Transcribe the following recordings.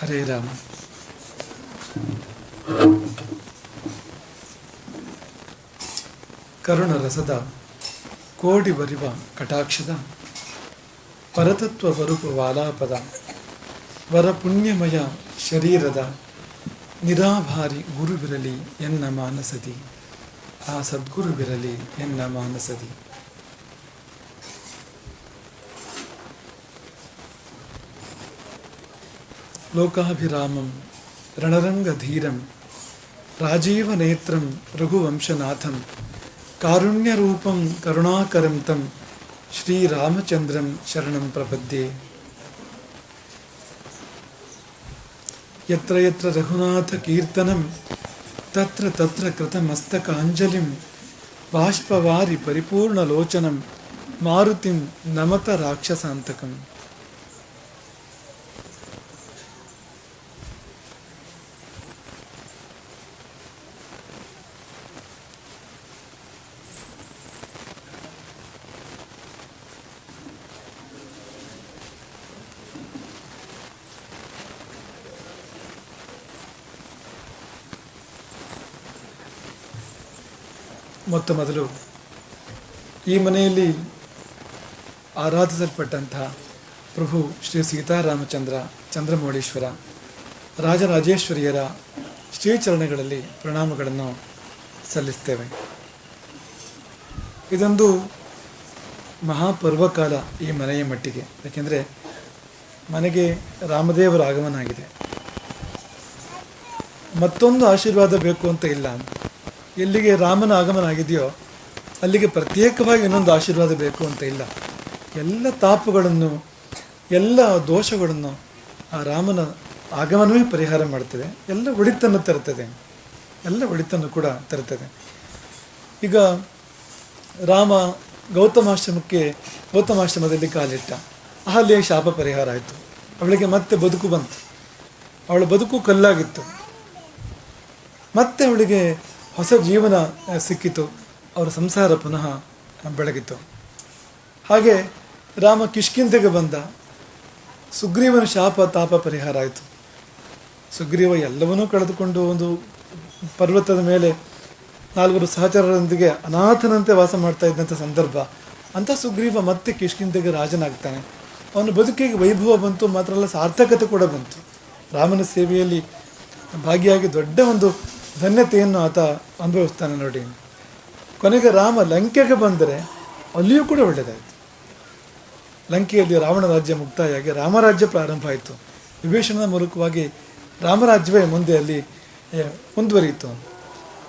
ಹರೇ ರಾಮ. ಕರುಣ ರಸದ ಕೋಡಿ ಬರಿವ ಕಟಾಕ್ಷದ ಪರತತ್ವ ಬರುಪ ವಾಲಾಪದ ವರ ಪುಣ್ಯಮಯ ಶರೀರದ ನಿರಾಭಾರಿ ಗುರುವಿರಲಿ ಎನ್ನ ಮಾನಸದಿ. ಆ ಸದ್ಗುರುವಿರಲಿ ಎನ್ನ ಮಾನಸದಿ. లోకాభిరామం రణరంగధీరం రాజీవనేత్రం రఘువంశనాథం కారుణ్యరూపం కరుణాకరం తం శ్రీరామచంద్రం శరణం ప్రపద్యే. ఎత్ర ఎత్ర రఘునాథ కీర్తనం తత్ర తత్ర కృతమస్తకాంజలిం బాష్పవారి పరిపూర్ణలోచనం మారుతిం నమత రాక్షసాంతకం. ಮೊತ್ತ ಮೊದಲು ಈ ಮನೆಯಲ್ಲಿ ಆರಾಧಿಸಲ್ಪಟ್ಟಂತಹ ಪ್ರಭು ಶ್ರೀ ಸೀತಾರಾಮಚಂದ್ರ ಚಂದ್ರಮೌಳೀಶ್ವರ, ರಾಜರಾಜೇಶ್ವರಿಯರ ಶ್ರೀಚರಣಗಳಲ್ಲಿ ಪ್ರಣಾಮಗಳನ್ನು ಸಲ್ಲಿಸ್ತೇವೆ. ಇದೊಂದು ಮಹಾಪರ್ವಕಾಲ ಈ ಮನೆಯ ಮಟ್ಟಿಗೆ. ಯಾಕೆಂದರೆ ಮನೆಗೆ ರಾಮದೇವರ ಆಗಮನ ಆಗಿದೆ ಮತ್ತೊಂದು ಆಶೀರ್ವಾದ ಬೇಕು ಅಂತ ಇಲ್ಲ. ಎಲ್ಲಿಗೆ ರಾಮನ ಆಗಮನ ಆಗಿದೆಯೋ ಅಲ್ಲಿಗೆ ಪ್ರತ್ಯೇಕವಾಗಿ ಇನ್ನೊಂದು ಆಶೀರ್ವಾದ ಬೇಕು ಅಂತ ಇಲ್ಲ. ಎಲ್ಲ ತಾಪುಗಳನ್ನು, ಎಲ್ಲ ದೋಷಗಳನ್ನು ಆ ರಾಮನ ಆಗಮನವೇ ಪರಿಹಾರ ಮಾಡ್ತದೆ. ಎಲ್ಲ ಒಳಿತನ್ನು ತರುತ್ತದೆ. ಎಲ್ಲ ಒಳಿತನ್ನು ಕೂಡ ತರುತ್ತದೆ. ಈಗ ರಾಮ ಗೌತಮಾಶ್ರಮಕ್ಕೆ, ಗೌತಮಾಶ್ರಮದಲ್ಲಿ ಕಾಲಿಟ್ಟ. ಅಲ್ಲಿಯ ಶಾಪ ಪರಿಹಾರ ಆಯಿತು. ಅವಳಿಗೆ ಮತ್ತೆ ಬದುಕು ಬಂತು. ಅವಳ ಬದುಕು ಕಲ್ಲಾಗಿತ್ತು. ಮತ್ತೆ ಅವಳಿಗೆ ಹೊಸ ಜೀವನ ಸಿಕ್ಕಿತು. ಅವರ ಸಂಸಾರ ಪುನಃ ಬೆಳಗಿತು. ಹಾಗೆ ರಾಮ ಕಿಷ್ಕಿಂತೆಗೆ ಬಂದ ಸುಗ್ರೀವನ ಶಾಪ, ತಾಪ ಪರಿಹಾರ ಆಯಿತು. ಸುಗ್ರೀವ ಎಲ್ಲವನ್ನೂ ಕಳೆದುಕೊಂಡು ಒಂದು ಪರ್ವತದ ಮೇಲೆ ನಾಲ್ವರು ಸಹಚರರೊಂದಿಗೆ ಅನಾಥನಂತೆ ವಾಸ ಮಾಡ್ತಾ ಇದ್ದಂಥ ಸಂದರ್ಭ. ಅಂಥ ಸುಗ್ರೀವ ಮತ್ತೆ ಕಿಷ್ಕಿಂತೆಗೆ ರಾಜನಾಗ್ತಾನೆ. ಅವನ ಬದುಕಿಗೆ ವೈಭವ ಬಂತು, ಮಾತ್ರ ಅಲ್ಲ ಸಾರ್ಥಕತೆ ಕೂಡ ಬಂತು. ರಾಮನ ಸೇವೆಯಲ್ಲಿ ಭಾಗಿಯಾಗಿ ದೊಡ್ಡ ಒಂದು ಧನ್ಯತೆಯನ್ನು ಆತ ಅನುಭವಿಸ್ತಾನೆ ನೋಡಿ. ಕೊನೆಗೆ ರಾಮ ಲಂಕೆಗೆ ಬಂದರೆ ಅಲ್ಲಿಯೂ ಕೂಡ ಒಳ್ಳೆಯದಾಯಿತು. ಲಂಕೆಯಲ್ಲಿ ರಾವಣ ರಾಜ್ಯ ಮುಕ್ತಾಯಾಗಿ ರಾಮರಾಜ್ಯ ಪ್ರಾರಂಭ ಆಯಿತು. ವಿಭೀಷಣನ ಮೂಲಕವಾಗಿ ರಾಮರಾಜ್ಯವೇ ಮುಂದೆ ಅಲ್ಲಿ ಮುಂದುವರಿಯಿತು.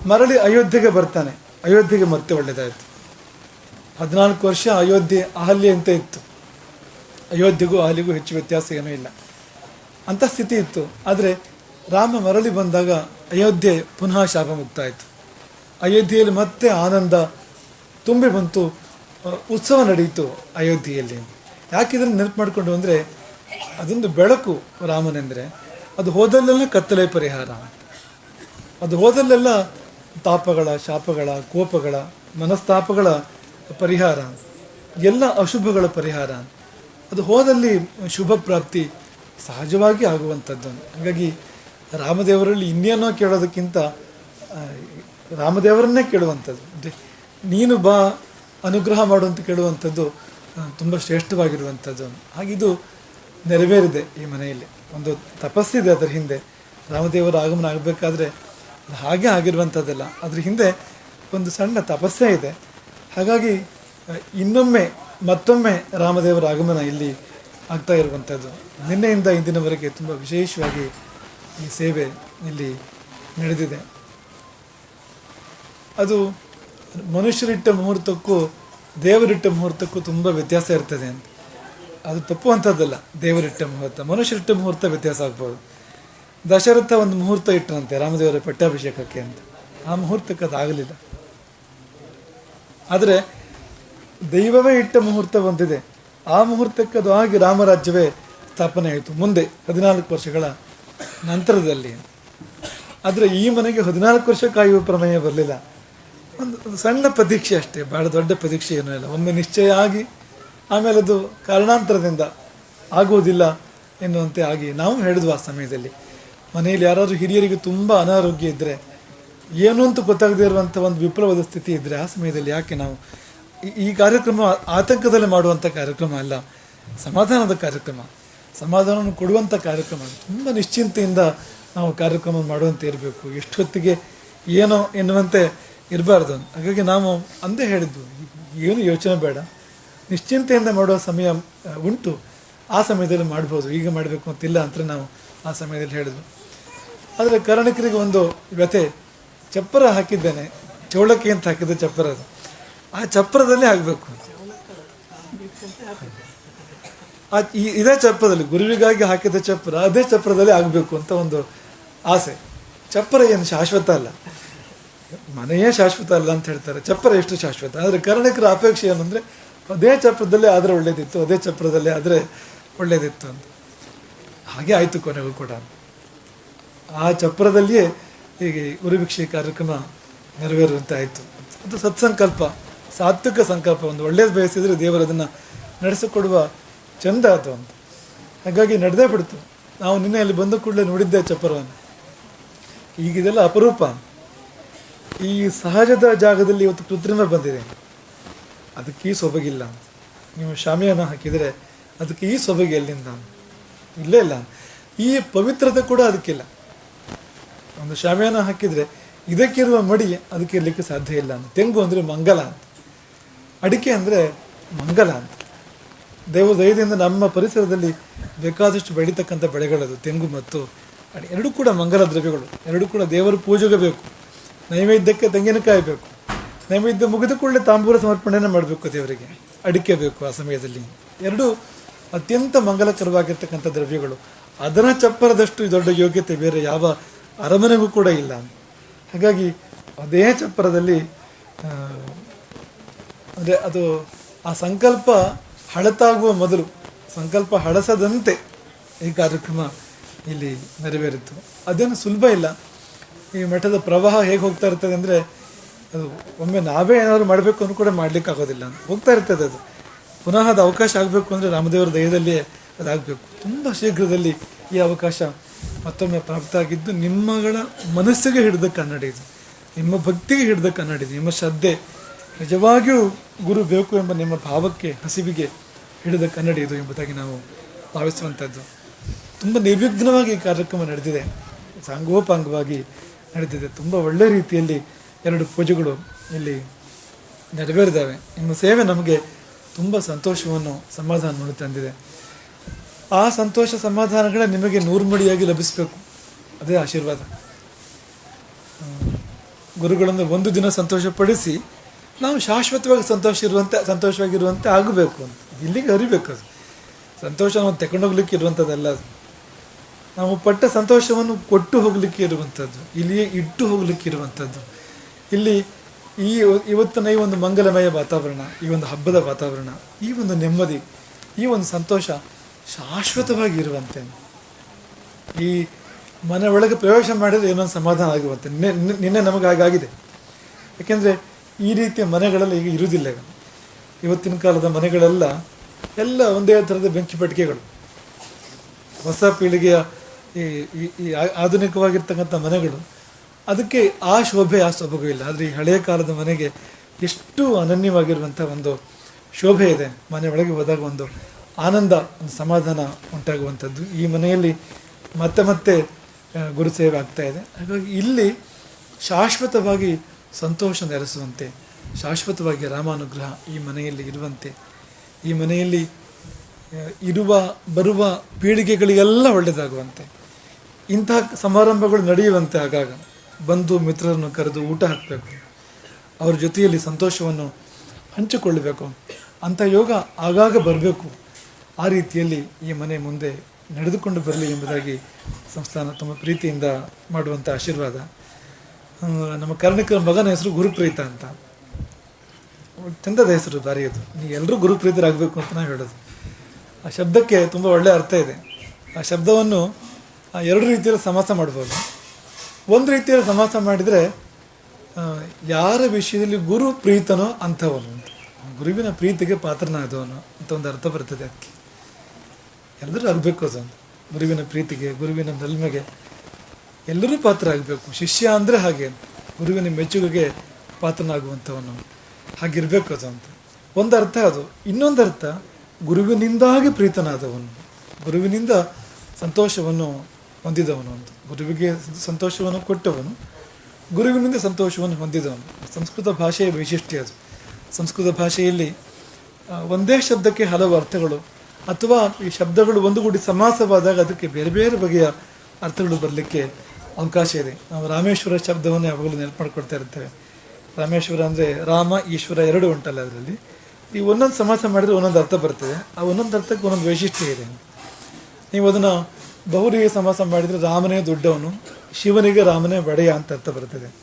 ಮರಳಿ ಅಯೋಧ್ಯೆಗೆ ಬರ್ತಾನೆ. ಅಯೋಧ್ಯೆಗೆ ಮತ್ತೆ ಒಳ್ಳೆಯದಾಯಿತು. ಹದಿನಾಲ್ಕು ವರ್ಷ ಅಯೋಧ್ಯೆ ಅಹಲ್ಯ ಅಂತ ಇತ್ತು. ಅಯೋಧ್ಯೆಗೂ ಅಹಲಿಗೂ ಹೆಚ್ಚು ವ್ಯತ್ಯಾಸ ಏನೂ ಇಲ್ಲ. ಅಂಥ ಸ್ಥಿತಿ ಇತ್ತು. ಆದರೆ ರಾಮ ಮರಳಿ ಬಂದಾಗ ಅಯೋಧ್ಯೆ ಪುನಃ ಶಾಪ ಮುಕ್ತ ಆಯಿತು ಅಯೋಧ್ಯೆಯಲ್ಲಿ ಮತ್ತೆ ಆನಂದ ತುಂಬಿ ಬಂತು. ಉತ್ಸವ ನಡೆಯಿತು ಅಯೋಧ್ಯೆಯಲ್ಲಿ. ಯಾಕಿದ್ರೆ ನೆನಪು ಮಾಡಿಕೊಂಡು ಅಂದರೆ ಅದೊಂದು ಬೆಳಕು ರಾಮನೆಂದರೆ. ಅದು ಹೋದಲ್ಲೆಲ್ಲ ಕತ್ತಲೆ ಪರಿಹಾರ. ಅದು ಹೋದಲ್ಲೆಲ್ಲ ತಾಪಗಳ, ಶಾಪಗಳ, ಕೋಪಗಳ, ಮನಸ್ತಾಪಗಳ ಪರಿಹಾರ. ಎಲ್ಲ ಅಶುಭಗಳ ಪರಿಹಾರ. ಅದು ಹೋದಲ್ಲಿ ಶುಭ ಪ್ರಾಪ್ತಿ ಸಹಜವಾಗಿ ಆಗುವಂಥದ್ದು. ಹಾಗಾಗಿ ರಾಮದೇವರಲ್ಲಿ ಇನ್ನೇನೋ ಕೇಳೋದಕ್ಕಿಂತ ರಾಮದೇವರನ್ನೇ ಕೇಳುವಂಥದ್ದು. ನೀನು ಬಾ, ಅನುಗ್ರಹ ಮಾಡು ಅಂತ ಕೇಳುವಂಥದ್ದು ತುಂಬ ಶ್ರೇಷ್ಠವಾಗಿರುವಂಥದ್ದು. ಹಾಗಿದು ನೆರವೇರಿದೆ ಈ ಮನೆಯಲ್ಲಿ. ಒಂದು ತಪಸ್ಸಿದೆ ಅದರ ಹಿಂದೆ. ರಾಮದೇವರ ಆಗಮನ ಆಗಬೇಕಾದ್ರೆ ಅದು ಹಾಗೆ ಆಗಿರುವಂಥದ್ದಲ್ಲ. ಅದ್ರ ಹಿಂದೆ ಒಂದು ಸಣ್ಣ ತಪಸ್ಸೇ ಇದೆ. ಹಾಗಾಗಿ ಇನ್ನೊಮ್ಮೆ, ಮತ್ತೊಮ್ಮೆ ರಾಮದೇವರ ಆಗಮನ ಇಲ್ಲಿ ಆಗ್ತಾ ಇರುವಂಥದ್ದು. ನಿನ್ನೆಯಿಂದ ಇಂದಿನವರೆಗೆ ತುಂಬ ವಿಶೇಷವಾಗಿ ಈ ಸೇವೆ ಇಲ್ಲಿ ನಡೆದಿದೆ. ಅದು ಮನುಷ್ಯರಿಟ್ಟ ಮುಹೂರ್ತಕ್ಕೂ ದೇವರಿಟ್ಟ ಮುಹೂರ್ತಕ್ಕೂ ತುಂಬ ವ್ಯತ್ಯಾಸ ಇರ್ತದೆ ಅಂತ. ಅದು ತಪ್ಪುವಂಥದ್ದಲ್ಲ ದೇವರಿಟ್ಟ ಮುಹೂರ್ತ. ಮನುಷ್ಯರಿಟ್ಟ ಮುಹೂರ್ತ ವ್ಯತ್ಯಾಸ ಆಗ್ಬೋದು. ದಶರಥ ಒಂದು ಮುಹೂರ್ತ ಇಟ್ಟನಂತೆ ರಾಮದೇವರ ಪಟ್ಟಾಭಿಷೇಕಕ್ಕೆ ಅಂತ. ಆ ಮುಹೂರ್ತಕ್ಕೆ ಅದು ಆಗಲಿಲ್ಲ. ಆದರೆ ದೈವವೇ ಇಟ್ಟ ಮುಹೂರ್ತ ಒಂದಿದೆ ಆ ಮುಹೂರ್ತಕ್ಕೆ ಅದು ಆಗಿ ರಾಮರಾಜ್ಯವೇ ಸ್ಥಾಪನೆ ಆಯಿತು. ಮುಂದೆ ಹದಿನಾಲ್ಕು ವರ್ಷಗಳ ನಂತರದಲ್ಲಿ. ಆದರೆ ಈ ಮನೆಗೆ ಹದಿನಾಲ್ಕು ವರ್ಷ ಕಾಯುವ ಪ್ರಮೇಯ ಬರಲಿಲ್ಲ. ಒಂದು ಸಣ್ಣ ಪ್ರತೀಕ್ಷೆ ಅಷ್ಟೇ ಭಾಳ ದೊಡ್ಡ ಪ್ರತೀಕ್ಷೆ ಏನೂ ಇಲ್ಲ. ಒಮ್ಮೆ ನಿಶ್ಚಯ ಆಗಿ, ಆಮೇಲೆ ಅದು ಕಾರಣಾಂತರದಿಂದ ಆಗುವುದಿಲ್ಲ ಎನ್ನುವಂತೆ ಆಗಿ ನಾವು ಹೇಳಿದ್ವು ಆ ಸಮಯದಲ್ಲಿ. ಮನೆಯಲ್ಲಿ ಯಾರಾದರೂ ಹಿರಿಯರಿಗೆ ತುಂಬ ಅನಾರೋಗ್ಯ ಇದ್ದರೆ ಏನು ಅಂತ ಗೊತ್ತಾಗದೇ ಇರುವಂಥ ಒಂದು ವಿಪ್ಲವದ ಸ್ಥಿತಿ ಇದ್ದರೆ ಆ ಸಮಯದಲ್ಲಿ ಯಾಕೆ ನಾವು ಈ- ಈ ಕಾರ್ಯಕ್ರಮ ಆತಂಕದಲ್ಲಿ ಮಾಡುವಂಥ ಕಾರ್ಯಕ್ರಮ ಅಲ್ಲ, ಸಮಾಧಾನದ ಕಾರ್ಯಕ್ರಮ. ಸಮಾಧಾನವನ್ನು ಕೊಡುವಂಥ ಕಾರ್ಯಕ್ರಮ. ತುಂಬ ನಿಶ್ಚಿಂತೆಯಿಂದ ನಾವು ಕಾರ್ಯಕ್ರಮ ಮಾಡುವಂತೆ ಇರಬೇಕು. ಎಷ್ಟು ಹೊತ್ತಿಗೆ ಏನೋ ಎನ್ನುವಂತೆ ಇರಬಾರ್ದು. ಹಾಗಾಗಿ ನಾವು ಅಂದೇ ಹೇಳಿದ್ದು, ಏನು ಯೋಚನೆ ಬೇಡ. ನಿಶ್ಚಿಂತೆಯಿಂದ ಮಾಡುವ ಸಮಯ ಉಂಟು. ಆ ಸಮಯದಲ್ಲಿ ಮಾಡ್ಬೋದು. ಈಗ ಮಾಡಬೇಕು ಅಂತಿಲ್ಲ ಅಂತ ನಾವು ಆ ಸಮಯದಲ್ಲಿ ಹೇಳಿದ್ವು. ಆದರೆ ಕರ್ಣಿಕರಿಗೆ ಒಂದು ವ್ಯಥೆ. ಚಪ್ಪರ ಹಾಕಿದ್ದೇನೆ. ಚೌಳಕ್ಕೆ ಅಂತ ಹಾಕಿದ್ದೆ ಚಪ್ಪರ ಅದು. ಆ ಚಪ್ಪರದಲ್ಲೇ ಆಗಬೇಕು ಆ ಇದೇ ಚಪ್ರದಲ್ಲಿ ಗುರುವಿಗಾಗಿ ಹಾಕಿದ ಚಪ್ಪರ ಅದೇ ಚಪ್ಪರದಲ್ಲಿ ಆಗಬೇಕು ಅಂತ ಒಂದು ಆಸೆ. ಚಪ್ಪರ ಏನು ಶಾಶ್ವತ ಅಲ್ಲ. ಮನೆಯೇ ಶಾಶ್ವತ ಅಲ್ಲ ಅಂತ ಹೇಳ್ತಾರೆ. ಚಪ್ಪರ ಎಷ್ಟು ಶಾಶ್ವತ? ಆದರೆ ಕರ್ಣಿಕರ ಅಪೇಕ್ಷೆ ಏನಂದರೆ ಅದೇ ಚಪ್ರದಲ್ಲೇ ಆದರೆ ಒಳ್ಳೇದಿತ್ತು, ಅದೇ ಚಪ್ರದಲ್ಲೇ ಆದರೆ ಒಳ್ಳೇದಿತ್ತು ಅಂತ. ಹಾಗೆ ಆಯಿತು ಕೊನೆಗೂ ಕೂಡ. ಆ ಚಪ್ರದಲ್ಲಿಯೇ ಹೀಗೆ ಗುರುಭಿಕ್ಷೆ ಕಾರ್ಯಕ್ರಮ ನೆರವೇರುವಂತೆ ಆಯಿತು. ಅದು ಸತ್ಸಂಕಲ್ಪ, ಸಾತ್ವಿಕ ಸಂಕಲ್ಪ. ಒಂದು ಒಳ್ಳೇದು ಬಯಸಿದರೆ ದೇವರು ಅದನ್ನು ನಡೆಸಿಕೊಡುವ ಚಂದ ಅದು ಅಂತ. ಹಾಗಾಗಿ ನಡೆದೇ ಬಿಡ್ತು. ನಾವು ನಿನ್ನೆ ಅಲ್ಲಿ ಬಂದ ಕೂಡಲೇ ನೋಡಿದ್ದೆ ಚಪ್ಪರವನ್ನು. ಈಗ ಇದೆಲ್ಲ ಅಪರೂಪ. ಈ ಸಹಜದ ಜಾಗದಲ್ಲಿ ಇವತ್ತು ಕೃತ್ರಿಮ ಬಂದಿದೆ. ಅದಕ್ಕೆ ಈ ಸೊಬಗಿಲ್ಲ. ನೀವು ಶಾಮಿಯನ್ನು ಹಾಕಿದರೆ ಅದಕ್ಕೆ ಈ ಸೊಬಗೆ ಎಲ್ಲಿಂದ? ಇಲ್ಲೇ ಇಲ್ಲ. ಈ ಪವಿತ್ರತೆ ಕೂಡ ಅದಕ್ಕಿಲ್ಲ. ಒಂದು ಶಾಮಿಯಾನ ಹಾಕಿದರೆ ಇದಕ್ಕಿರುವ ಮಡಿ ಅದಕ್ಕೆ ಇರಲಿಕ್ಕೆ ಸಾಧ್ಯ ಇಲ್ಲ ತೆಂಗು ಅಂದರೆ ಮಂಗಲ ಅಂತ. ಅಡಿಕೆ ಅಂದರೆ ಮಂಗಲ ಅಂತ. ದೇವ ದಯದಿಂದ ನಮ್ಮ ಪರಿಸರದಲ್ಲಿ ಬೇಕಾದಷ್ಟು ಬೆಳೀತಕ್ಕಂಥ ಬೆಳೆಗಳದು ತೆಂಗು ಮತ್ತು ಎರಡೂ ಕೂಡ ಮಂಗಲ ದ್ರವ್ಯಗಳು, ಎರಡೂ ಕೂಡ ದೇವರ ಪೂಜೆಗೆ ಬೇಕು, ನೈವೇದ್ಯಕ್ಕೆ ತೆಂಗಿನಕಾಯಿ ಬೇಕು, ನೈವೇದ್ಯ ಮುಗಿದ ಕೂಡಲೇ ತಾಂಬೂಲ ಸಮರ್ಪಣೆಯನ್ನು ಮಾಡಬೇಕು ದೇವರಿಗೆ, ಅಡಿಕೆ ಬೇಕು ಆ ಸಮಯದಲ್ಲಿ. ಎರಡೂ ಅತ್ಯಂತ ಮಂಗಲಕರವಾಗಿರ್ತಕ್ಕಂಥ ದ್ರವ್ಯಗಳು. ಅದರ ಚಪ್ಪರದಷ್ಟು ದೊಡ್ಡ ಯೋಗ್ಯತೆ ಬೇರೆ ಯಾವ ಅರಮನೆಗೂ ಕೂಡ ಇಲ್ಲ. ಹಾಗಾಗಿ ಅದೇ ಚಪ್ಪರದಲ್ಲಿ ಅಂದರೆ ಅದು ಆ ಸಂಕಲ್ಪ ಹಳತಾಗುವ ಮೊದಲು ಸಂಕಲ್ಪ ಹಳಸದಂತೆ ಈ ಕಾರ್ಯಕ್ರಮ ಇಲ್ಲಿ ನೆರವೇರಿತು. ಅದೇನು ಸುಲಭ ಇಲ್ಲ. ಈ ಮಠದ ಪ್ರವಾಹ ಹೇಗೆ ಹೋಗ್ತಾ ಇರ್ತದೆ ಅಂದರೆ ಅದು ಒಮ್ಮೆ ನಾವೇ ಏನಾದರೂ ಮಾಡಬೇಕು ಅಂದ್ರೂ ಕೂಡ ಮಾಡ್ಲಿಕ್ಕೆ ಆಗೋದಿಲ್ಲ. ಹೋಗ್ತಾ ಇರ್ತದೆ ಅದು. ಪುನಃ ಅದು ಅವಕಾಶ ಆಗಬೇಕು ಅಂದರೆ ರಾಮದೇವರ ದಯದಲ್ಲಿಯೇ ಅದಾಗಬೇಕು. ತುಂಬ ಶೀಘ್ರದಲ್ಲಿ ಈ ಅವಕಾಶ ಮತ್ತೊಮ್ಮೆ ಪ್ರಾಪ್ತ ಆಗಿದ್ದು ನಿಮ್ಮಗಳ ಮನಸ್ಸಿಗೆ ಹಿಡಿದ ಕನ್ನಡ ಇದು. ನಿಮ್ಮ ಭಕ್ತಿಗೆ ಹಿಡಿದ ಕನ್ನಡ ಇದು. ನಿಮ್ಮ ಶ್ರದ್ಧೆ ನಿಜವಾಗಿಯೂ ಗುರು ಬೇಕು ಎಂಬ ನಿಮ್ಮ ಭಾವಕ್ಕೆ, ಹಸಿವಿಗೆ ಹಿಡಿದ ಕನ್ನಡಿ ಇದು ಎಂಬುದಾಗಿ ನಾವು ಭಾವಿಸುವಂಥದ್ದು. ತುಂಬ ನಿರ್ವಿಘ್ನವಾಗಿ ಕಾರ್ಯಕ್ರಮ ನಡೆದಿದೆ. ಸಾಂಗೋಪಾಂಗವಾಗಿ ನಡೆದಿದೆ. ತುಂಬ ಒಳ್ಳೆ ರೀತಿಯಲ್ಲಿ ಎರಡು ಪೂಜೆಗಳು ಇಲ್ಲಿ ನೆರವೇರಿದ್ದಾವೆ. ನಿಮ್ಮ ಸೇವೆ ನಮಗೆ ತುಂಬ ಸಂತೋಷವನ್ನು ಸಮಾಧಾನವನ್ನು ತಂದಿದೆ. ಆ ಸಂತೋಷ ಸಮಾಧಾನಗಳ ನಿಮಗೆ ನೂರ್ಮಡಿಯಾಗಿ ಲಭಿಸಬೇಕು. ಅದೇ ಆಶೀರ್ವಾದ. ಗುರುಗಳನ್ನು ಒಂದು ದಿನ ಸಂತೋಷಪಡಿಸಿ ನಾವು ಶಾಶ್ವತವಾಗಿ ಸಂತೋಷ ಇರುವಂತೆ, ಸಂತೋಷವಾಗಿರುವಂತೆ ಆಗಬೇಕು ಅಂತ. ಇಲ್ಲಿಗೆ ಅರಿಬೇಕು ಅದು. ಸಂತೋಷ ನಾವು ತಗೊಂಡೋಗ್ಲಿಕ್ಕೆ ಇರುವಂಥದ್ದಲ್ಲ ಅದು. ನಾವು ಪಟ್ಟ ಸಂತೋಷವನ್ನು ಕೊಟ್ಟು ಹೋಗಲಿಕ್ಕೆ ಇರುವಂಥದ್ದು. ಇಲ್ಲಿಯೇ ಇಟ್ಟು ಹೋಗಲಿಕ್ಕೆ ಇರುವಂಥದ್ದು. ಇಲ್ಲಿ ಈ ಇವತ್ತಿನ ಈ ಒಂದು ಮಂಗಲಮಯ ವಾತಾವರಣ, ಈ ಒಂದು ಹಬ್ಬದ ವಾತಾವರಣ, ಈ ಒಂದು ನೆಮ್ಮದಿ, ಈ ಒಂದು ಸಂತೋಷ ಶಾಶ್ವತವಾಗಿ ಇರುವಂತೆ. ಈ ಮನೆ ಒಳಗೆ ಪ್ರವೇಶ ಮಾಡಿದರೆ ಏನೊಂದು ಸಮಾಧಾನ ಆಗುವಂತೆ. ನಿನ್ನೆ, ನಿನ್ನೆ- ನಿನ್ನೆ ನಮಗೆ ಹಾಗಾಗಿದೆ ಯಾಕೆಂದರೆ ಈ ರೀತಿಯ ಮನೆಗಳಲ್ಲಿ ಈಗ ಇರುವುದಿಲ್ಲ ಈಗ. ಇವತ್ತಿನ ಕಾಲದ ಮನೆಗಳೆಲ್ಲ ಎಲ್ಲ ಒಂದೇ ಥರದ ಬೆಂಕಿ ಪೆಟ್ಟಿಗೆಗಳು. ಹೊಸ ಪೀಳಿಗೆಯ ಈ ಈ- ಆಧುನಿಕವಾಗಿರ್ತಕ್ಕಂಥ ಮನೆಗಳು. ಅದಕ್ಕೆ ಆ ಶೋಭೆ ಆ ಸೊಬಗು ಇಲ್ಲ. ಆದರೆ ಈ ಹಳೆಯ ಕಾಲದ ಮನೆಗೆ ಎಷ್ಟು ಅನನ್ಯವಾಗಿರುವಂಥ ಒಂದು ಶೋಭೆ ಇದೆ. ಮನೆ ಒಳಗೆ ಹೋದಾಗ ಒಂದು ಆನಂದ ಒಂದು ಸಮಾಧಾನ ಉಂಟಾಗುವಂಥದ್ದು. ಈ ಮನೆಯಲ್ಲಿ ಮತ್ತೆ ಮತ್ತೆ ಆ, ಗುರು ಸೇವೆ ಆಗ್ತಾ ಇದೆ. ಹಾಗಾಗಿ ಇಲ್ಲಿ ಶಾಶ್ವತವಾಗಿ ಸಂತೋಷ ನೆಲೆಸುವಂತೆ ಶಾಶ್ವತವಾಗಿ ರಾಮಾನುಗ್ರಹ ಈ ಮನೆಯಲ್ಲಿ ಇರುವಂತೆ, ಈ ಮನೆಯಲ್ಲಿ ಇರುವ, ಬರುವ ಪೀಳಿಗೆಗಳಿಗೆಲ್ಲ ಒಳ್ಳೆಯದಾಗುವಂತೆ. ಇಂತಹ ಸಮಾರಂಭಗಳು ನಡೆಯುವಂತೆ ಆಗಾಗ ಬಂಧು ಮಿತ್ರರನ್ನು ಕರೆದು ಊಟ ಹಾಕಬೇಕು, ಅವ್ರ ಜೊತೆಯಲ್ಲಿ ಸಂತೋಷವನ್ನು ಹಂಚಿಕೊಳ್ಳಬೇಕು. ಅಂಥ ಯೋಗ ಆಗಾಗ ಬರಬೇಕು. ಆ ರೀತಿಯಲ್ಲಿ ಈ ಮನೆ ಮುಂದೆ ನಡೆದುಕೊಂಡು ಬರಲಿ ಎಂಬುದಾಗಿ ಸಂಸ್ಥಾನ ತುಂಬ ಪ್ರೀತಿಯಿಂದ ಮಾಡುವಂಥ ಆಶೀರ್ವಾದ. ನಮ್ಮ ಕರ್ಣಿಕರ ಮಗನ ಹೆಸರು ಗುರುಪ್ರೀತ ಅಂತ. ಚಂದದ ಹೆಸರು ದಾರಿಯದು ಎಲ್ಲರೂ ಗುರುಪ್ರೀತರಾಗಬೇಕು ಅಂತ ನಾವು ಹೇಳೋದು. ಆ ಶಬ್ದಕ್ಕೆ ತುಂಬ ಒಳ್ಳೆಯ ಅರ್ಥ ಇದೆ. ಆ ಶಬ್ದವನ್ನು ಎರಡು ರೀತಿಯಲ್ಲಿ ಸಮಾಸ ಮಾಡ್ಬೋದು. ಒಂದು ರೀತಿಯಲ್ಲಿ ಸಮಾಸ ಮಾಡಿದರೆ ಯಾರ ವಿಷಯದಲ್ಲಿ ಗುರು ಪ್ರೀತನೋ ಅಂಥವನು. ಗುರುವಿನ ಪ್ರೀತಿಗೆ ಪಾತ್ರನಾದವನು ಅಂತ ಒಂದು ಅರ್ಥ ಬರ್ತದೆ ಅದಕ್ಕೆ. ಎಲ್ಲರೂ ಆಗಬೇಕು ಅದೊಂದು ಗುರುವಿನ ಪ್ರೀತಿಗೆ, ಗುರುವಿನ ನಲ್ಮೆಗೆ ಎಲ್ಲರೂ ಪಾತ್ರ ಆಗಬೇಕು ಶಿಷ್ಯ ಅಂದರೆ ಹಾಗೆ. ಗುರುವಿನ ಮೆಚ್ಚುಗೆಗೆ ಪಾತ್ರನಾಗುವಂಥವನು. ಹಾಗಿರಬೇಕು ಅದು ಅಂತ ಒಂದು ಅರ್ಥ ಅದು. ಇನ್ನೊಂದು ಅರ್ಥ ಗುರುವಿನಿಂದಾಗಿ ಪ್ರೀತನಾದವನು. ಗುರುವಿನಿಂದ ಸಂತೋಷವನ್ನು ಹೊಂದಿದವನು ಅಂತ. ಗುರುವಿಗೆ ಸಂತೋಷವನ್ನು ಕೊಟ್ಟವನು, ಗುರುವಿನಿಂದ ಸಂತೋಷವನ್ನು ಹೊಂದಿದವನು. ಸಂಸ್ಕೃತ ಭಾಷೆಯ ವೈಶಿಷ್ಟ್ಯ ಅದು. ಸಂಸ್ಕೃತ ಭಾಷೆಯಲ್ಲಿ ಒಂದೇ ಶಬ್ದಕ್ಕೆ ಹಲವು ಅರ್ಥಗಳು, ಅಥವಾ ಈ ಶಬ್ದಗಳು ಒಂದುಗೂಡಿ ಸಮಾಸವಾದಾಗ ಅದಕ್ಕೆ ಬೇರೆ ಬೇರೆ ಬಗೆಯ ಅರ್ಥಗಳು ಬರಲಿಕ್ಕೆ ಅವಕಾಶ ಇದೆ. ನಾವು ರಾಮೇಶ್ವರ ಶಬ್ದವನ್ನು ಯಾವಾಗಲೂ ನೆನಪು ಮಾಡ್ಕೊಳ್ತಾ ಇರ್ತೇವೆ. ರಾಮೇಶ್ವರ ಅಂದರೆ ರಾಮ, ಈಶ್ವರ ಎರಡು ಉಂಟಲ್ಲ ಅದರಲ್ಲಿ. ಈ ಒಂದೊಂದು ಸಮಾಸ ಮಾಡಿದರೆ ಒಂದೊಂದು ಅರ್ಥ ಬರ್ತದೆ. ಆ ಒಂದೊಂದು ಅರ್ಥಕ್ಕೆ ಒಂದೊಂದು ವೈಶಿಷ್ಟ್ಯ ಇದೆ. ನೀವು ಅದನ್ನು ಬಹುರಿಗೆ ಸಮಾಸ ಮಾಡಿದರೆ ರಾಮನೇ ದೊಡ್ಡವನು, ಶಿವನಿಗೆ ರಾಮನೇ ಬಡೆಯ ಅಂತ ಅರ್ಥ ಬರ್ತದೆ.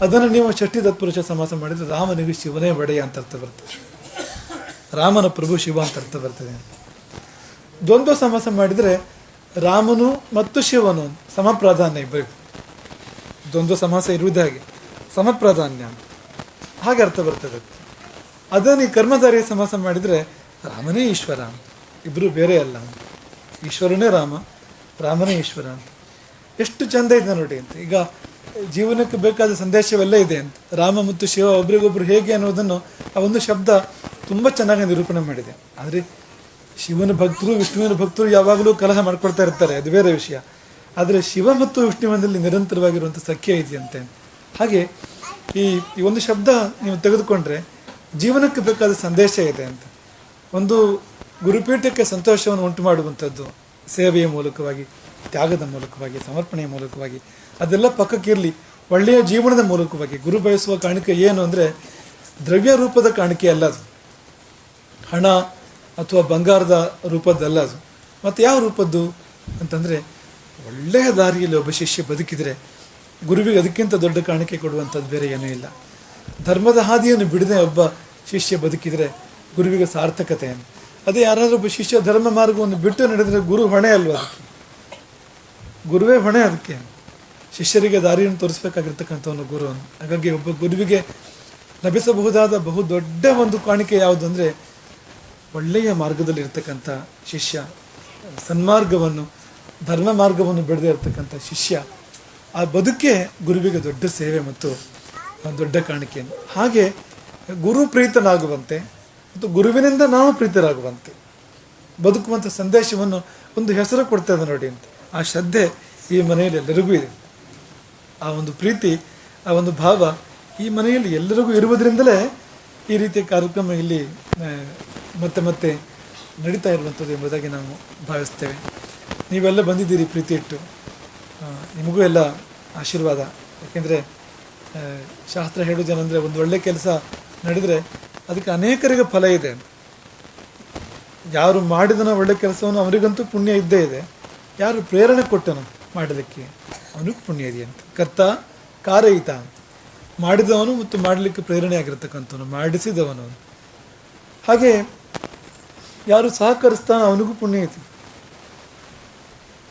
ಅದನ್ನು ನೀವು ಷಷ್ಠಿ ತತ್ಪುರುಷ ಸಮಾಸ ಮಾಡಿದರೆ ರಾಮನಿಗೆ ಶಿವನೇ ಬಡೆಯ ಅಂತ ಅರ್ಥ ಬರ್ತದೆ. ರಾಮನ ಪ್ರಭು ಶಿವ ಅಂತ ಅರ್ಥ ಬರ್ತದೆ. ದ್ವಂದ್ವ ಸಮಾಸ ಮಾಡಿದರೆ ರಾಮನು ಮತ್ತು ಶಿವನು ಸಮ ಪ್ರಾಧಾನ್ಯ ಇಬ್ಬರಿಗೂ ದ್ವಂದ್ವ ಸಮಾಸ ಇರುವುದು ಹಾಗೆ ಸಮ ಪ್ರಾಧಾನ್ಯ ಅಂತ. ಹಾಗೆ ಅರ್ಥ ಬರ್ತದೆ. ಅದನ್ನು ಈ ಕರ್ಮಧಾರಿಯ ಸಮಾಸ ಮಾಡಿದರೆ ರಾಮನೇ ಈಶ್ವರ ಅಂತ. ಇಬ್ಬರು ಬೇರೆ ಅಲ್ಲ ಅಂತ. ಈಶ್ವರನೇ ರಾಮ, ರಾಮನೇ ಈಶ್ವರ ಅಂತ. ಎಷ್ಟು ಚಂದ ಇದೆ ನೋಡಿ ಅಂತ. ಈಗ ಜೀವನಕ್ಕೆ ಬೇಕಾದ ಸಂದೇಶವೆಲ್ಲ ಇದೆ ಅಂತ. ರಾಮ ಮತ್ತು ಶಿವ ಒಬ್ರಿಗೊಬ್ರು ಹೇಗೆ ಅನ್ನೋದನ್ನು ಆ ಒಂದು ಶಬ್ದ ತುಂಬ ಚೆನ್ನಾಗಿ ನಿರೂಪಣೆ ಮಾಡಿದೆ. ಆದರೆ ಶಿವನ ಭಕ್ತರು, ವಿಷ್ಣುವಿನ ಭಕ್ತರು ಯಾವಾಗಲೂ ಕಲಹ ಮಾಡ್ಕೊಳ್ತಾ ಇರ್ತಾರೆ. ಅದು ಬೇರೆ ವಿಷಯ. ಆದರೆ ಶಿವ ಮತ್ತು ವಿಷ್ಣುವಿನಲ್ಲಿ ನಿರಂತರವಾಗಿರುವಂಥ ಸಖ್ಯ ಇದೆಯಂತೆ ಹಾಗೆ ಈ ಈ ಒಂದು ಶಬ್ದ ನೀವು ತೆಗೆದುಕೊಂಡ್ರೆ ಜೀವನಕ್ಕೆ ಬೇಕಾದ ಸಂದೇಶ ಇದೆ ಅಂತ. ಒಂದು ಗುರುಪೀಠಕ್ಕೆ ಸಂತೋಷವನ್ನು ಉಂಟು ಮಾಡುವಂಥದ್ದು ಸೇವೆಯ ಮೂಲಕವಾಗಿ, ತ್ಯಾಗದ ಮೂಲಕವಾಗಿ, ಸಮರ್ಪಣೆಯ ಮೂಲಕವಾಗಿ. ಅದೆಲ್ಲ ಪಕ್ಕಕ್ಕಿರಲಿ ಒಳ್ಳೆಯ ಜೀವನದ ಮೂಲಕವಾಗಿ. ಗುರು ಬಯಸುವ ಕಾಣಿಕೆ ಏನು ಅಂದರೆ ದ್ರವ್ಯ ರೂಪದ ಕಾಣಿಕೆ ಅಲ್ಲ ಅದು. ಹಣ ಅಥವಾ ಬಂಗಾರದ ರೂಪದ್ದಲ್ಲ ಅದು. ಮತ್ತು ಯಾವ ರೂಪದ್ದು ಅಂತಂದರೆ ಒಳ್ಳೆಯ ದಾರಿಯಲ್ಲಿ ಒಬ್ಬ ಶಿಷ್ಯ ಬದುಕಿದರೆ ಗುರುವಿಗೆ ಅದಕ್ಕಿಂತ ದೊಡ್ಡ ಕಾಣಿಕೆ ಕೊಡುವಂಥದ್ದು ಬೇರೆ ಏನೂ ಇಲ್ಲ. ಧರ್ಮದ ಹಾದಿಯನ್ನು ಬಿಡದೆ ಒಬ್ಬ ಶಿಷ್ಯ ಬದುಕಿದರೆ ಗುರುವಿಗೆ ಸಾರ್ಥಕತೆ ಅದೇ ಯಾರಾದರೂ ಒಬ್ಬ ಶಿಷ್ಯ ಧರ್ಮ ಮಾರ್ಗವನ್ನು ಬಿಟ್ಟು ನಡೆದರೆ ಗುರು ಹೊಣೆ ಅಲ್ವಾ ಅದಕ್ಕೆ? ಗುರುವೇ ಹೊಣೆ ಅದಕ್ಕೆ ಶಿಷ್ಯರಿಗೆ ದಾರಿಯನ್ನು ತೋರಿಸ್ಬೇಕಾಗಿರ್ತಕ್ಕಂಥವನು ಗುರು ಅಂತ. ಹಾಗಾಗಿ ಒಬ್ಬ ಗುರುವಿಗೆ ಲಭಿಸಬಹುದಾದ ಬಹು ದೊಡ್ಡ ಒಂದು ಕಾಣಿಕೆ ಯಾವುದು ಅಂದರೆ ಒಳ್ಳೆಯ ಮಾರ್ಗದಲ್ಲಿರ್ತಕ್ಕಂಥ ಶಿಷ್ಯ. ಸನ್ಮಾರ್ಗವನ್ನು, ಧರ್ಮ ಮಾರ್ಗವನ್ನು ಬಿಡದೇ ಇರತಕ್ಕಂಥ ಶಿಷ್ಯ. ಆ ಬದುಕೆ ಗುರುವಿಗೆ ದೊಡ್ಡ ಸೇವೆ ಮತ್ತು ದೊಡ್ಡ ಕಾಣಿಕೆ ಹಾಗೆ ಗುರು ಪ್ರೀತನಾಗುವಂತೆ ಮತ್ತು ಗುರುವಿನಿಂದ ನಾವು ಪ್ರೀತರಾಗುವಂತೆ. ಬದುಕುವಂಥ ಸಂದೇಶವನ್ನು ಒಂದು ಹೆಸರು ಕೊಡ್ತೇವೆ ನೋಡಿ ಅಂತ. ಆ ಶ್ರದ್ಧೆ ಈ ಮನೆಯಲ್ಲಿ ಎಲ್ಲರಿಗೂ ಇದೆ. ಆ ಒಂದು ಪ್ರೀತಿ, ಆ ಒಂದು ಭಾವ ಈ ಮನೆಯಲ್ಲಿ ಎಲ್ಲರಿಗೂ ಇರುವುದರಿಂದಲೇ ಈ ರೀತಿಯ ಕಾರ್ಯಕ್ರಮ ಇಲ್ಲಿ ಮತ್ತೆ ಮತ್ತೆ ನಡೀತಾ ಇರುವಂಥದ್ದು ಎಂಬುದಾಗಿ ನಾವು ಭಾವಿಸ್ತೇವೆ. ನೀವೆಲ್ಲ ಬಂದಿದ್ದೀರಿ ಪ್ರೀತಿ ಇಟ್ಟು ನಿಮಗೂ ಎಲ್ಲ ಆಶೀರ್ವಾದ. ಯಾಕೆಂದರೆ ಶಾಸ್ತ್ರ ಹೇಳೋದೇನೆಂದರೆ ಒಂದು ಒಳ್ಳೆ ಕೆಲಸ ನಡೆದರೆ ಅದಕ್ಕೆ ಅನೇಕರಿಗೆ ಫಲ ಇದೆ. ಯಾರು ಮಾಡಿದನ ಒಳ್ಳೆ ಕೆಲಸವನ್ನು ಅವರಿಗಂತೂ ಪುಣ್ಯ ಇದ್ದೇ ಇದೆ. ಯಾರು ಪ್ರೇರಣೆ ಕೊಟ್ಟನು ಮಾಡಲಿಕ್ಕೆ ಅವನಿಗೆ ಪುಣ್ಯ ಇದೆ ಅಂತ. ಕರ್ತ ಕಾರಯಿತ. ಮಾಡಿದವನು ಮತ್ತು ಮಾಡಲಿಕ್ಕೆ ಪ್ರೇರಣೆ ಆಗಿರ್ತಕ್ಕಂಥವನು, ಮಾಡಿಸಿದವನು. ಹಾಗೆ ಯಾರು ಸಹಕರಿಸ್ತಾನೋ ಅವನಿಗೂ ಪುಣ್ಯ ಐತಿ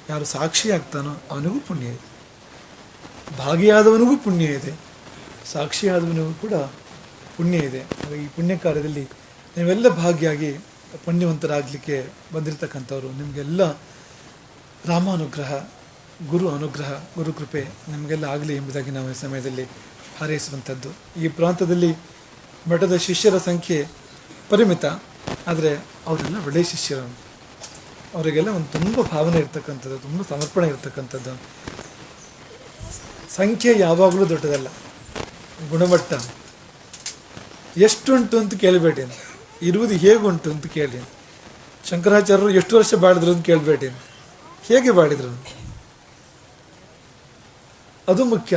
ಯಾರು ಸಾಕ್ಷಿ ಆಗ್ತಾನೋ ಅವನಿಗೂ ಪುಣ್ಯ ಇದೆ. ಭಾಗಿಯಾದವನಿಗೂ ಪುಣ್ಯ ಇದೆ, ಸಾಕ್ಷಿಯಾದವನಿಗೂ ಕೂಡ ಪುಣ್ಯ ಇದೆ. ಈ ಪುಣ್ಯ ಕಾರ್ಯದಲ್ಲಿ ನೀವೆಲ್ಲ ಭಾಗಿಯಾಗಿ ಪುಣ್ಯವಂತರಾಗಲಿಕ್ಕೆ ಬಂದಿರತಕ್ಕಂಥವ್ರು, ನಿಮಗೆಲ್ಲ ರಾಮ ಅನುಗ್ರಹ, ಗುರು ಅನುಗ್ರಹ ಗುರುಕೃಪೆ ನಿಮಗೆಲ್ಲ ಆಗಲಿ ಎಂಬುದಾಗಿ ನಾವು ಈ ಸಮಯದಲ್ಲಿ ಹಾರೈಸುವಂಥದ್ದು. ಈ ಪ್ರಾಂತದಲ್ಲಿ ಮಠದ ಶಿಷ್ಯರ ಸಂಖ್ಯೆ ಪರಿಮಿತ, ಆದರೆ ಅವರೆಲ್ಲ ಒಳ್ಳೆಯ ಶಿಷ್ಯರು. ಅವರಿಗೆಲ್ಲ ಒಂದು ತುಂಬ ಭಾವನೆ ಇರ್ತಕ್ಕಂಥದ್ದು, ತುಂಬ ಸಮರ್ಪಣೆ ಇರ್ತಕ್ಕಂಥದ್ದು. ಸಂಖ್ಯೆ ಯಾವಾಗಲೂ ದೊಡ್ಡದಲ್ಲ, ಗುಣಮಟ್ಟ. ಎಷ್ಟುಂಟು ಅಂತ ಕೇಳಬೇಡಿ ಇರುವುದು ಹೇಗುಂಟು ಅಂತ ಕೇಳಿ. ಶಂಕರಾಚಾರ್ಯರು ಎಷ್ಟು ವರ್ಷ ಬಾಳಿದ್ರು ಅಂತ ಕೇಳಬೇಡಿ ಹೇಗೆ ಬಾಳಿದ್ರು? ಅದು ಮುಖ್ಯ.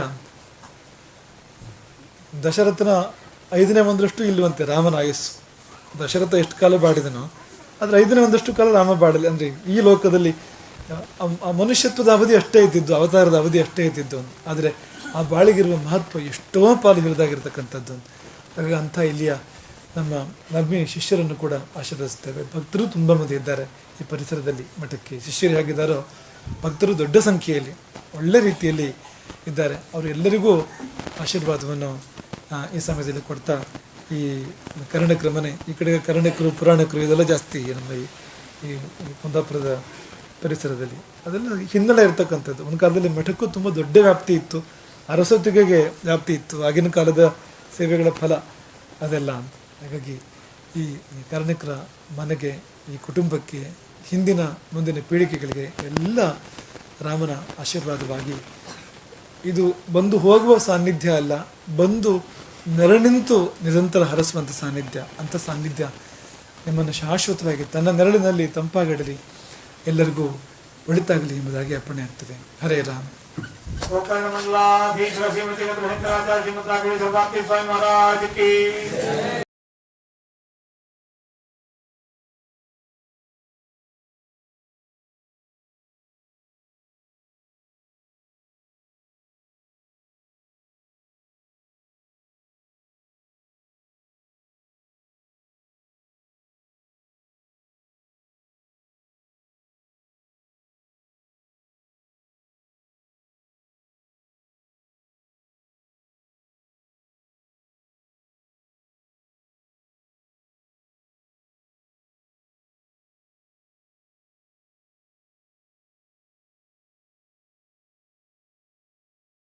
ದಶರಥನ ಐದನೇ ಒಂದರಷ್ಟು ಇಲ್ಲವಂತೆ ರಾಮನ ಆಯಸ್ಸು. ದಶರಥ ಎಷ್ಟು ಕಾಲ ಬಾಡಿದನೋ ಆದರೆ ಐದನೇ ಒಂದಷ್ಟು ಕಾಲ ರಾಮ ಬಾಡಲಿ ಅಂದರೆ ಈ ಲೋಕದಲ್ಲಿ ಆ- ಮನುಷ್ಯತ್ವದ ಅವಧಿ ಅಷ್ಟೇ ಇದ್ದಿದ್ದು, ಅವತಾರದ ಅವಧಿ ಅಷ್ಟೇ ಇದ್ದಿದ್ದು ಆದರೆ ಆ ಬಾಳಿಗಿರುವ ಮಹತ್ವ ಎಷ್ಟೋ ಪಾಲು ಹಿರಿದಾಗಿರ್ತಕ್ಕಂಥದ್ದು ಹಾಗಾಗಿ ಅಂಥ ಇಲ್ಲಿಯ ನಮ್ಮ ನಗ್ಮಿ ಶಿಷ್ಯರನ್ನು ಕೂಡ ಆಶೀರ್ವದಿಸ್ತೇವೆ. ಭಕ್ತರು ತುಂಬ ಮಂದಿ ಇದ್ದಾರೆ ಈ ಪರಿಸರದಲ್ಲಿ ಮಠಕ್ಕೆ. ಶಿಷ್ಯರು ಹೇಗಿದ್ದಾರೋ, ಭಕ್ತರು ದೊಡ್ಡ ಸಂಖ್ಯೆಯಲ್ಲಿ, ಒಳ್ಳೆ ರೀತಿಯಲ್ಲಿ ಇದ್ದಾರೆ. ಅವರು ಎಲ್ಲರಿಗೂ ಆಶೀರ್ವಾದವನ್ನು ಈ ಸಮಯದಲ್ಲಿ ಕೊಡ್ತಾ ಈ ಕರ್ಣಕ್ರಮನೆ ಈ ಕಡೆ ಕರ್ಣಕರು ಪುರಾಣಕರು ಇದೆಲ್ಲ ಜಾಸ್ತಿ ನಮ್ಮ ಈ ಈ ಕುಂದಾಪುರದ ಪರಿಸರದಲ್ಲಿ. ಅದೆಲ್ಲ ಹಿನ್ನೆಲೆ ಇರತಕ್ಕಂಥದ್ದು. ಒಂದು ಕಾಲದಲ್ಲಿ ಮಠಕ್ಕೂ ತುಂಬ ದೊಡ್ಡ ವ್ಯಾಪ್ತಿ ಇತ್ತು. ಅರಸೊತ್ತಿಗೆಗೆ ವ್ಯಾಪ್ತಿ ಇತ್ತು. ಆಗಿನ ಕಾಲದ ಸೇವೆಗಳ ಫಲ ಅದೆಲ್ಲ ಅಂತ. ಹಾಗಾಗಿ ಈ ಕಾರ್ಣಿಕರ ಮನೆಗೆ, ಈ ಕುಟುಂಬಕ್ಕೆ, ಹಿಂದಿನ, ಮುಂದಿನ ಪೀಳಿಗೆಗಳಿಗೆ ಎಲ್ಲ ರಾಮನ ಆಶೀರ್ವಾದವಾಗಿ ಇದು ಬಂದು ಹೋಗುವ ಸಾನ್ನಿಧ್ಯ ಅಲ್ಲ, ಬಂದು ನೆರಳಿನಿಂತು ನಿರಂತರ ಹರಸುವಂಥ ಸಾನ್ನಿಧ್ಯ. ಅಂಥ ಸಾನ್ನಿಧ್ಯ ನಿಮ್ಮನ್ನು ಶಾಶ್ವತವಾಗಿ ತನ್ನ ನೆರಳಿನಲ್ಲಿ ತಂಪಾಗಿಡಲಿ. ಎಲ್ಲರಿಗೂ ಒಳಿತಾಗಲಿ ಎಂಬುದಾಗಿ ಅರ್ಪಣೆ ಆಗ್ತದೆ. ಹರೇ ರಾಮ. ಮತ್ತು ಸ್ವಾಮಿ ಮಹಾರಾಜ್ ಕಿ